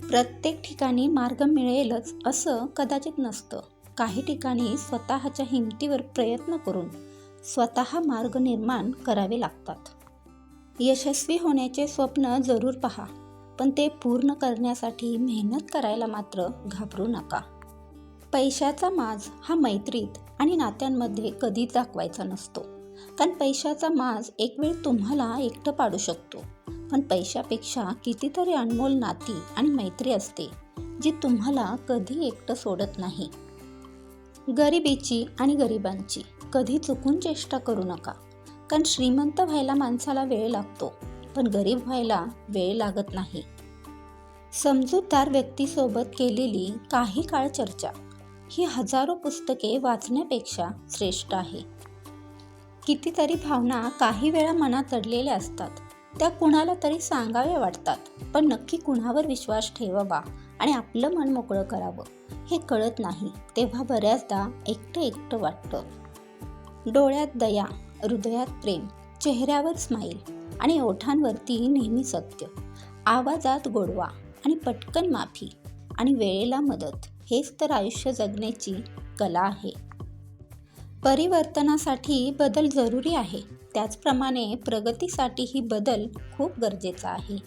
प्रत्येक ठिकाणी मार्ग मिळेलच असं कदाचित नसतं. काही ठिकाणी स्वतःच्या हिमतीवर प्रयत्न करून स्वतः मार्ग निर्माण करावे लागतात. यशस्वी होण्याचे स्वप्न जरूर पहा पण ते पूर्ण करण्यासाठी मेहनत करायला मात्र घाबरू नका. पैशाचा माज हा मैत्रीत आणि नात्यांमध्ये कधीच दाखवायचा नसतो कारण पैशाचा माज एक वेळ तुम्हाला एकटं पाडू शकतो. पण पैशापेक्षा कितीतरी अनमोल नाती आणि मैत्री असते जी तुम्हाला कधी एकटं सोडत नाही. गरिबीची आणि गरिबांची कधी चुकून चेष्टा करू नका. कारण श्रीमंत व्हायला माणसाला वेळ लागतो पण गरीब व्हायला वेळ लागत नाही. समजूतदार व्यक्तीसोबत केलेली काही काळ चर्चा ही हजारो पुस्तके वाचण्यापेक्षा श्रेष्ठ आहे. कितीतरी भावना काही वेळा मनात दडलेल्या असतात त्या कुणाला तरी सांगाव्या वाटतात. पण नक्की कुणावर विश्वास ठेवावा आणि आपलं मन मोकळं करावं हे कळत नाही तेव्हा बऱ्याचदा एकटं एकटं वाटतं. डोळ्यात दया हृदयात प्रेम चेहऱ्यावर स्माईल आणि ओठांवरती नेहमी सत्य. आवाजात गोडवा आणि पटकन माफी आणि वेळेला मदत हेच तर आयुष्य जगण्याची कला आहे. परिवर्तनासाठी बदल जरुरी आहे. त्याचप्रमाणे प्रगतीसाठीही बदल खूप गरजेचा आहे.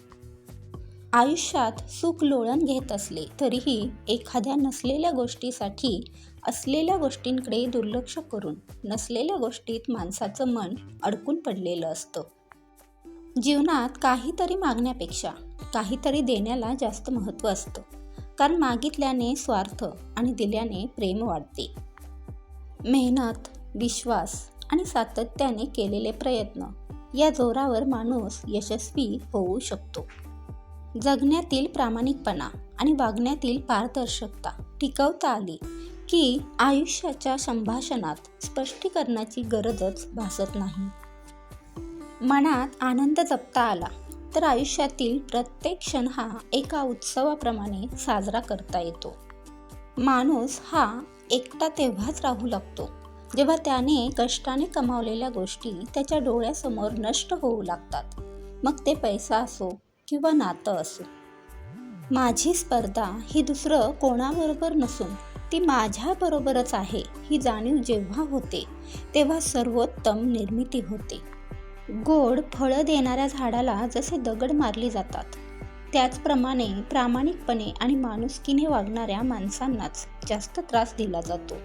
आयुष्यात सुख लोळण घेत असले तरीही एखाद्या नसलेल्या गोष्टीसाठी असलेल्या गोष्टींकडे दुर्लक्ष करून नसलेल्या गोष्टीत माणसाचं मन अडकून पडलेलं असतं. जीवनात काहीतरी मागण्यापेक्षा काहीतरी देण्याला जास्त महत्त्व असतं. कारण मागितल्याने स्वार्थ आणि दिल्याने प्रेम वाढते. मेहनत विश्वास आणि सातत्याने केलेले प्रयत्न. या जोरावर माणूस यशस्वी होऊ शकतो. जगण्यातील प्रामाणिकपणा आणि वागण्यातील पारदर्शकता टिकवता आली की आयुष्याच्या संभाषणात स्पष्टीकरणाची गरजच भासत नाही. मनात आनंद जपता आला तर आयुष्यातील प्रत्येक क्षण हा एका उत्सवाप्रमाणे साजरा करता येतो. माणूस हा एकटा तेव्हाच राहू लागतो. जेव्हा त्याने कष्टाने कमावलेल्या गोष्टी त्याच्या डोळ्यासमोर नष्ट होऊ लागतात मग ते पैसा असो किंवा नातं असो. माझी स्पर्धा ही दुसरं कोणाबरोबर नसून ती माझ्याबरोबरच आहे ही जाणीव जेव्हा होते तेव्हा सर्वोत्तम निर्मिती होते. गोड फळं देणाऱ्या झाडाला जसे दगड मारली जातात त्याचप्रमाणे प्रामाणिकपणे आणि माणुसकीने वागणाऱ्या माणसांनाच जास्त त्रास दिला जातो.